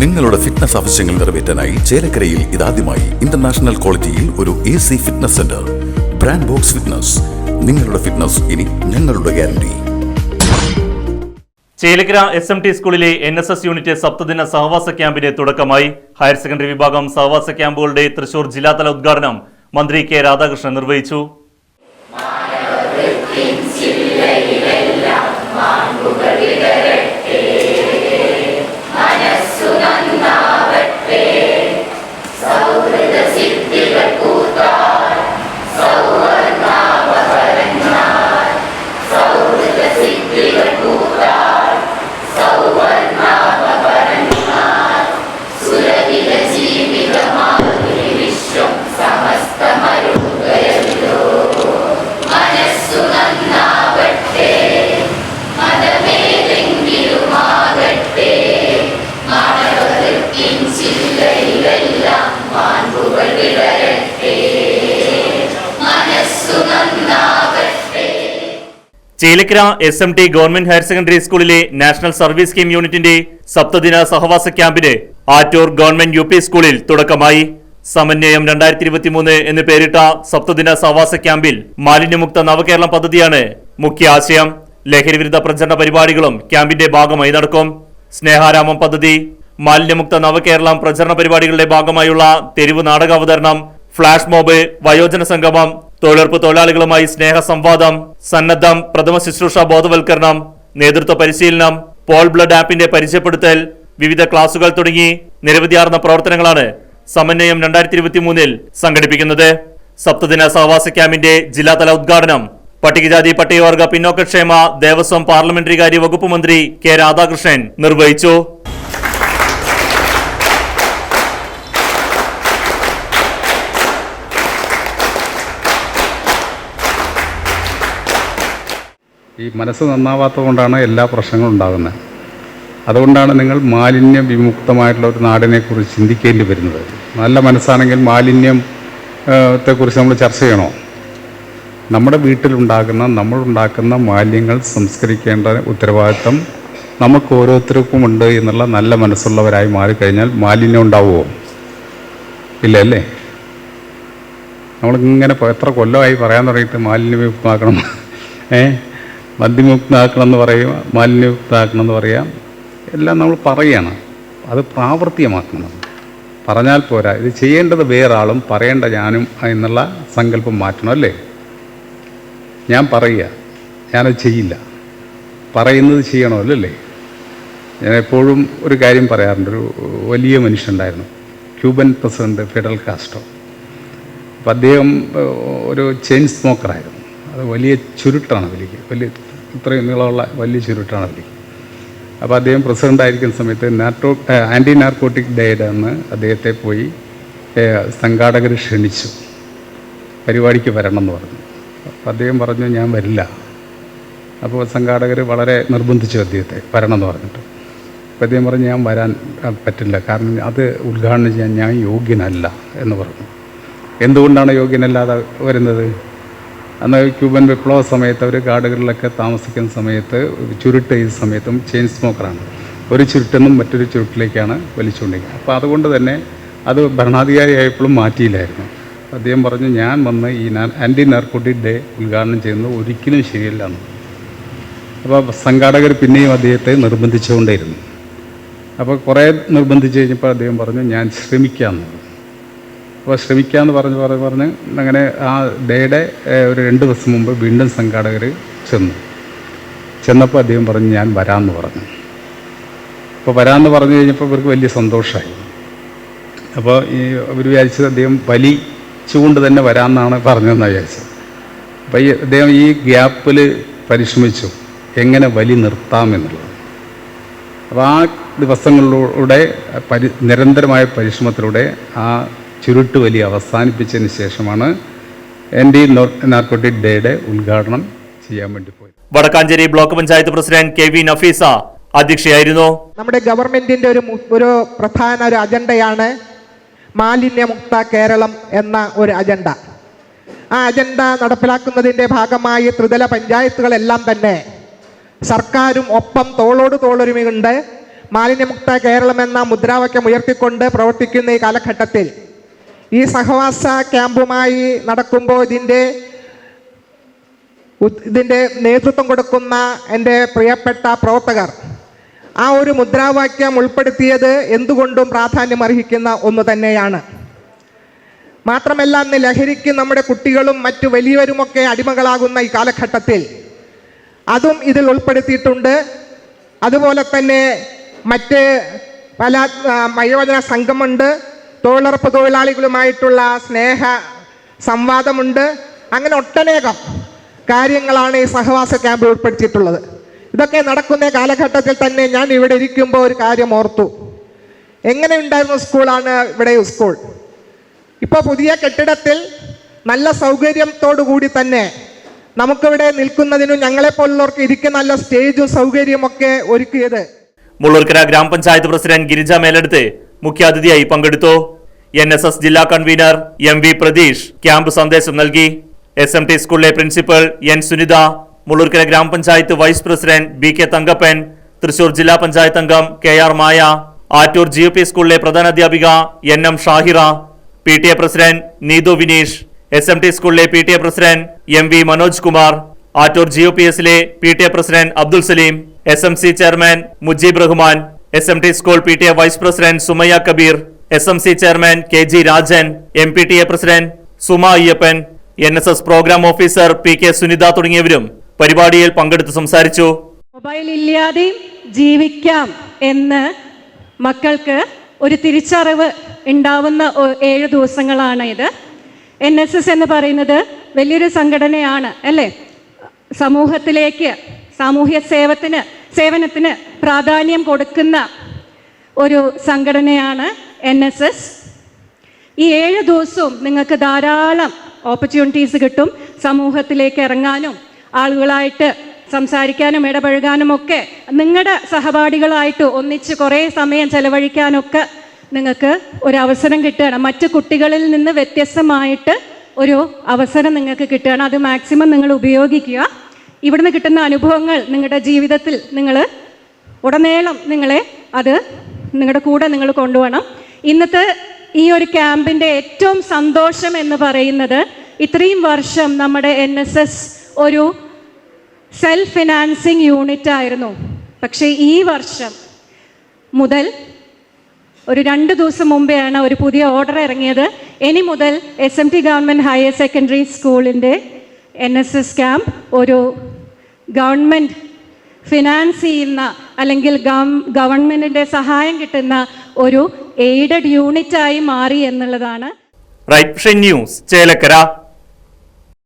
നിങ്ങളുടെ ഫിറ്റ്നസ് ആവശ്യങ്ങൾ നിറവേറ്റാനായി ചേലക്കരയിൽ ഇതാദ്യമായി ഇന്റർനാഷണൽ ക്വാളിറ്റിയിൽ ഒരു A C fitness centre brand box fitness നിങ്ങളുടെ ഫിറ്റ്നസ് ഇനി ഞങ്ങളുടെ guarantee Chelakkara S M T സ്കൂളിലെ എൻ എസ് എസ് യൂണിറ്റ് സപ്തദിന സഹവാസ ക്യാമ്പിന് തുടക്കമായി ഹയർ സെക്കൻഡറി വിഭാഗം സഹവാസ ക്യാമ്പുകളുടെ തൃശൂർ ജില്ലാതല ഉദ്ഘാടനം മന്ത്രി കെ രാധാകൃഷ്ണൻ നിർവഹിച്ചു. Chelakkara S M T government higher secondary സ്കൂളിലെ നാഷണൽ സർവീസ് സ്കീം യൂണിറ്റിന്റെ സപ്തദിന സഹവാസ ക്യാമ്പിന് ആറ്റൂർ ഗവൺമെന്റ് യു സ്കൂളിൽ തുടക്കമായി. സമന്വയം രണ്ടായിരത്തി ഇരുപത്തിമൂന്ന് എന്ന് പേരിട്ട സപ്തദിന സഹവാസ ക്യാമ്പിൽ മാലിന്യമുക്ത നവകേരളം പദ്ധതിയാണ് മുഖ്യ ആശയം. ലഹരിവിരുദ്ധ പ്രചരണ പരിപാടികളും ക്യാമ്പിന്റെ ഭാഗമായി നടക്കും. സ്നേഹാരാമം പദ്ധതി മാലിന്യമുക്ത നവകേരളം പ്രചരണ പരിപാടികളുടെ ഭാഗമായുള്ള തെരുവ് നാടക അവതരണം ഫ്ലാഷ് മോബ് വയോജന സംഗമം തൊഴിലുറപ്പ് തൊഴിലാളികളുമായി സ്നേഹ സംവാദം സന്നദ്ധം പ്രഥമ ശുശ്രൂഷ ബോധവൽക്കരണം നേതൃത്വ പരിശീലനം പോൾ ബ്ലഡ് ആപ്പിന്റെ പരിചയപ്പെടുത്തൽ വിവിധ ക്ലാസുകൾ തുടങ്ങി നിരവധിയാർന്ന പ്രവർത്തനങ്ങളാണ് സമന്വയം രണ്ടായിരത്തി ഇരുപത്തി മൂന്നിൽ സംഘടിപ്പിക്കുന്നത്. സപ്തദിന സഹവാസ ക്യാമ്പിന്റെ ജില്ലാതല ഉദ്ഘാടനം പട്ടികജാതി പട്ടികവർഗ പിന്നോക്കക്ഷേമ ദേവസ്വം പാർലമെന്ററി കാര്യ വകുപ്പ് മന്ത്രി കെ രാധാകൃഷ്ണൻ നിർവഹിച്ചു. ഈ മനസ്സ് നന്നാവാത്തത് കൊണ്ടാണ് എല്ലാ പ്രശ്നങ്ങളും ഉണ്ടാകുന്നത്. അതുകൊണ്ടാണ് നിങ്ങൾ മാലിന്യ വിമുക്തമായിട്ടുള്ള ഒരു നാടിനെക്കുറിച്ച് ചിന്തിക്കേണ്ടി വരുന്നത്. നല്ല മനസ്സാണെങ്കിൽ മാലിന്യം ത്തെക്കുറിച്ച് നമ്മൾ ചർച്ച ചെയ്യണോ? നമ്മുടെ വീട്ടിലുണ്ടാകുന്ന നമ്മളുണ്ടാക്കുന്ന മാലിന്യങ്ങൾ സംസ്കരിക്കേണ്ട ഉത്തരവാദിത്വം നമുക്ക് ഓരോരുത്തർക്കും ഉണ്ട് എന്നുള്ള നല്ല മനസ്സുള്ളവരായി മാറിക്കഴിഞ്ഞാൽ മാലിന്യം ഉണ്ടാവുമോ? ഇല്ല അല്ലേ? നമ്മളിങ്ങനെ എത്ര കൊല്ലമായി പറയാൻ തുടങ്ങിയിട്ട് മാലിന്യം വിമുക്തമാക്കണം. ഏ? മദ്യമുക്തമാക്കണം എന്ന് പറയും മാലിന്യമുക്തമാക്കണം എന്ന് പറയാം എല്ലാം നമ്മൾ പറയണം. അത് പ്രാവർത്തികമാക്കണം. പറഞ്ഞാൽ പോരാ. ഇത് ചെയ്യേണ്ടത് വേറാളും പറയേണ്ട ഞാനും എന്നുള്ള സങ്കല്പം മാറ്റണം അല്ലേ? ഞാൻ പറയുക. ഞാനത് ചെയ്യില്ല. പറയുന്നത് ചെയ്യണമല്ലോ അല്ലേ? ഞാൻ എപ്പോഴും ഒരു കാര്യം പറയാറുണ്ട്. ഒരു വലിയ മനുഷ്യനുണ്ടായിരുന്നു. ക്യൂബൻ പ്രസിഡന്റ് ഫെഡറൽ കാസ്റ്റോ അപ്പം അദ്ദേഹം ഒരു ചെയിൻ സ്മോക്കറായിരുന്നു. അത് വലിയ ചുരുട്ടാണ് അതിലേക്ക് വലിയ ഇത്രയും നീളമുള്ള വലിയ ചുരുട്ടാണ് അതിലേക്ക് അപ്പോൾ അദ്ദേഹം പ്രസിഡന്റ് ആയിരിക്കുന്ന സമയത്ത് നാർട്ടോ ആന്റി നാർക്കോട്ടിക് ഡേയുടെ എന്ന് അദ്ദേഹത്തെ പോയി സംഘാടകർ ക്ഷണിച്ചു. പരിപാടിക്ക് വരണം എന്ന് പറഞ്ഞു. അപ്പോൾ അദ്ദേഹം പറഞ്ഞു ഞാൻ വരില്ല. അപ്പോൾ സംഘാടകർ വളരെ നിർബന്ധിച്ചു അദ്ദേഹത്തെ വരണം എന്ന് പറഞ്ഞിട്ട്. അപ്പോൾ അദ്ദേഹം പറഞ്ഞു ഞാൻ വരാൻ പറ്റില്ല. കാരണം അത് ഉദ്ഘാടനം ചെയ്യാൻ ഞാൻ യോഗ്യനല്ല എന്ന് പറഞ്ഞു. എന്തുകൊണ്ടാണ് യോഗ്യനല്ലാതെ വരുന്നത്? അന്ന് ക്യൂബൻ വിപ്ലവ സമയത്ത് അവർ കാടുകളിലൊക്കെ താമസിക്കുന്ന സമയത്ത് ചുരുട്ട് ചെയ്ത സമയത്തും ചെയിൻ സ്മോക്കറാണ്. ഒരു ചുരുട്ടെന്നും മറ്റൊരു ചുരുട്ടിലേക്കാണ് വലിച്ചുകൊണ്ടിരിക്കുന്നത്. അപ്പോൾ അതുകൊണ്ട് തന്നെ അത് ഭരണാധികാരിയായപ്പോഴും മാറ്റിയില്ലായിരുന്നു. അദ്ദേഹം പറഞ്ഞു ഞാൻ വന്ന് ഈ ആന്റി നാർക്കോട്ടിക് ഡേ ഉദ്ഘാടനം ചെയ്യുന്നത് ഒരിക്കലും ശരിയല്ല അപ്പോൾ സംഘാടകർ പിന്നെയും അദ്ദേഹത്തെ നിർബന്ധിച്ചുകൊണ്ടേയിരുന്നു. അപ്പോൾ കുറേ നിർബന്ധിച്ച് കഴിഞ്ഞപ്പോൾ അദ്ദേഹം പറഞ്ഞു ഞാൻ ശ്രമിക്കാമെന്ന്. അപ്പോൾ ശ്രമിക്കാമെന്ന് പറഞ്ഞ് പറഞ്ഞ് പറഞ്ഞ് അങ്ങനെ ആ ഡേയുടെ ഒരു രണ്ട് ദിവസം മുമ്പ് വീണ്ടും സംഘാടകർ ചെന്നു. ചെന്നപ്പോൾ അദ്ദേഹം പറഞ്ഞു ഞാൻ വരാമെന്ന് പറഞ്ഞു. അപ്പോൾ വരാമെന്ന് പറഞ്ഞു കഴിഞ്ഞപ്പോൾ ഇവർക്ക് വലിയ സന്തോഷമായി അപ്പോൾ ഈ അവർ വിചാരിച്ചത് അദ്ദേഹം വലിച്ചുകൊണ്ട് തന്നെ വരാമെന്നാണ് പറഞ്ഞതെന്നാണ് വിചാരിച്ചത്. അപ്പോൾ ഈ അദ്ദേഹം ഈ ഗ്യാപ്പിൽ പരിശ്രമിച്ചു. എങ്ങനെ വലി നിർത്താമെന്നുള്ളത് അപ്പോൾ ആ ദിവസങ്ങളിലൂടെ പരി നിരന്തരമായ പരിശ്രമത്തിലൂടെ ആ ചുരുട്ട് വലി അവസാനിപ്പിച്ചതിന് ശേഷമാണ് എന്റെ നാർക്കോട്ടിക് ഡേയുടെ ഉദ്ഘാടനം ചെയ്യാൻ വേണ്ടി പോയത്. Vadakkanchery block panchayat president K V Nafeesa അധ്യക്ഷയായിരുന്നു. നമ്മുടെ ഗവൺമെന്റിന്റെ ഒരു ഒരു പ്രധാന ഒരു അജണ്ടയാണ് മാലിന്യമുക്ത കേരളം എന്ന ഒരു അജണ്ട. ആ അജണ്ട നടപ്പിലാക്കുന്നതിന്റെ ഭാഗമായി ത്രിതല പഞ്ചായത്തുകളെല്ലാം തന്നെ സർക്കാരും ഒപ്പം തോളോട് തോളൊരുമയുണ്ട്. മാലിന്യമുക്ത കേരളം എന്ന മുദ്രാവാക്യം ഉയർത്തിക്കൊണ്ട് പ്രവർത്തിക്കുന്ന ഈ കാലഘട്ടത്തിൽ ഈ സഹവാസ ക്യാമ്പുമായി നടക്കുമ്പോൾ ഇതിന്റെ ഇതിന്റെ നേതൃത്വം കൊടുക്കുന്ന എന്റെ പ്രിയപ്പെട്ട പ്രവർത്തകർ ആ ഒരു മുദ്രാവാക്യം ഉൾപ്പെടുത്തിയത് എന്തുകൊണ്ടും പ്രാധാന്യം അർഹിക്കുന്ന ഒന്ന് തന്നെയാണ്. മാത്രമല്ല അന്ന് ലഹരിക്ക് നമ്മുടെ കുട്ടികളും മറ്റു വലിയവരുമൊക്കെ അടിമകളാകുന്ന ഈ കാലഘട്ടത്തിൽ അതും ഇതിൽ ഉൾപ്പെടുത്തിയിട്ടുണ്ട്. അതുപോലെ തന്നെ മറ്റ് പല വയോജന സംഘമുണ്ട്. തൊഴിലുറപ്പ് തൊഴിലാളികളുമായിട്ടുള്ള സ്നേഹ സംവാദമുണ്ട്. അങ്ങനെ ഒട്ടനേകം കാര്യങ്ങളാണ് ഈ സഹവാസ ക്യാമ്പിൽ ഉൾപ്പെടുത്തിയിട്ടുള്ളത്. ഇതൊക്കെ നടക്കുന്ന കാലഘട്ടത്തിൽ തന്നെ ഞാൻ ഇവിടെ ഇരിക്കുമ്പോൾ ഒരു കാര്യം ഓർത്തു. എങ്ങനെ ഉണ്ടായിരുന്ന സ്കൂളാണ് ഇവിടെ സ്കൂൾ? ഇപ്പോൾ പുതിയ കെട്ടിടത്തിൽ നല്ല സൗകര്യത്തോടു കൂടി തന്നെ നമുക്കിവിടെ നിൽക്കുന്നതിനും ഞങ്ങളെപ്പോലുള്ളവർക്ക് ഇരിക്കുന്ന നല്ല സ്റ്റേജും സൗകര്യമൊക്കെ ഒരുക്കിയത്. മുള്ളൂർക്കര ഗ്രാമപഞ്ചായത്ത് പ്രസിഡന്റ് ഗിരിജ മേലെടുത്ത് മുഖ്യാതിഥിയായി പങ്കെടുത്തു. എൻ എസ് എസ് ജില്ലാ convener M V Pratheesh camp സന്ദേശം നൽകി. എസ് എം ടി സ്കൂളിലെ പ്രിൻസിപ്പൽ എൻ സുനിത മുള്ളൂർക്കര ഗ്രാമപഞ്ചായത്ത് vice president B K Thankappan Thrissur ജില്ലാ പഞ്ചായത്ത് അംഗം K R Maya Attoor G U P സ്കൂളിലെ പ്രധാനാധ്യാപിക N M Shahira P T A president Neethu Vineesh S M T സ്കൂളിലെ P T A president M V Manoj Kumar Attoor G O P എസിലെ P T A president Abdul Salim S M C chairman Mujeeb Rahman S M T school P T A vice president Sumayya Kabeer S M C chairman K G Rajan M P T A president Suma Ayyappan N S S programme officer P K Sunitha തുടങ്ങിയവരും പരിപാടിയിൽ പങ്കെടുത്ത് സംസാരിച്ചു. Mobile ഇല്ലാതെ ജീവിക്കാം എന്ന് മക്കൾക്ക് ഒരു തിരിച്ചറിവ് ഉണ്ടാവുന്ന ഏഴ് ദിവസങ്ങളാണ് ഇത്. എൻ എസ് എസ് എന്ന് പറയുന്നത് വലിയൊരു സംഘടനയാണ് അല്ലേ? സമൂഹത്തിലേക്ക് സാമൂഹ്യ സേവത്തിന് സേവനത്തിന് പ്രാധാന്യം കൊടുക്കുന്ന ഒരു സംഘടനയാണ് എൻ എസ് എസ് ഈ ഏഴ് ദിവസവും നിങ്ങൾക്ക് ധാരാളം ഓപ്പർച്യൂണിറ്റീസ് കിട്ടും. സമൂഹത്തിലേക്ക് ഇറങ്ങാനും ആളുകളായിട്ട് സംസാരിക്കാനും ഇടപഴകാനും ഒക്കെ നിങ്ങളുടെ സഹപാഠികളായിട്ട് ഒന്നിച്ച് കുറേ സമയം ചെലവഴിക്കാനൊക്കെ നിങ്ങൾക്ക് ഒരു അവസരം കിട്ടുകയാണ്. മറ്റ് കുട്ടികളിൽ നിന്ന് വ്യത്യസ്തമായിട്ട് ഒരു അവസരം നിങ്ങൾക്ക് കിട്ടുകയാണ്. അത് മാക്സിമം നിങ്ങൾ ഉപയോഗിക്കുക. ഇവിടുന്ന് കിട്ടുന്ന അനുഭവങ്ങൾ നിങ്ങളുടെ ജീവിതത്തിൽ നിങ്ങൾ ഉടനീളം നിങ്ങളെ അത് നിങ്ങളുടെ കൂടെ നിങ്ങൾ കൊണ്ടുപോകണം. ഇന്നത്തെ ഈ ഒരു ക്യാമ്പിന്റെ ഏറ്റവും സന്തോഷം എന്ന് പറയുന്നത് ഇത്രയും വർഷം നമ്മുടെ എൻ എസ് എസ് ഒരു സെൽഫ് ഫിനാൻസിങ് യൂണിറ്റ് ആയിരുന്നു. പക്ഷേ ഈ വർഷം മുതൽ ഒരു രണ്ട് ദിവസം മുമ്പെയാണ് ഒരു പുതിയ ഓർഡർ ഇറങ്ങിയത്. ഇനി മുതൽ S M T government higher secondary സ്കൂളിന്റെ എൻ എസ് എസ് ക്യാമ്പ് ഒരു ഗവൺമെന്റ് ഫിനാൻസ് ചെയ്യുന്ന അല്ലെങ്കിൽ ഗവൺമെന്റിന്റെ സഹായം കിട്ടുന്ന ഒരു എയ്ഡഡ് യൂണിറ്റായി മാറി എന്നുള്ളതാണ്. ന്യൂസ് ചേലക്കര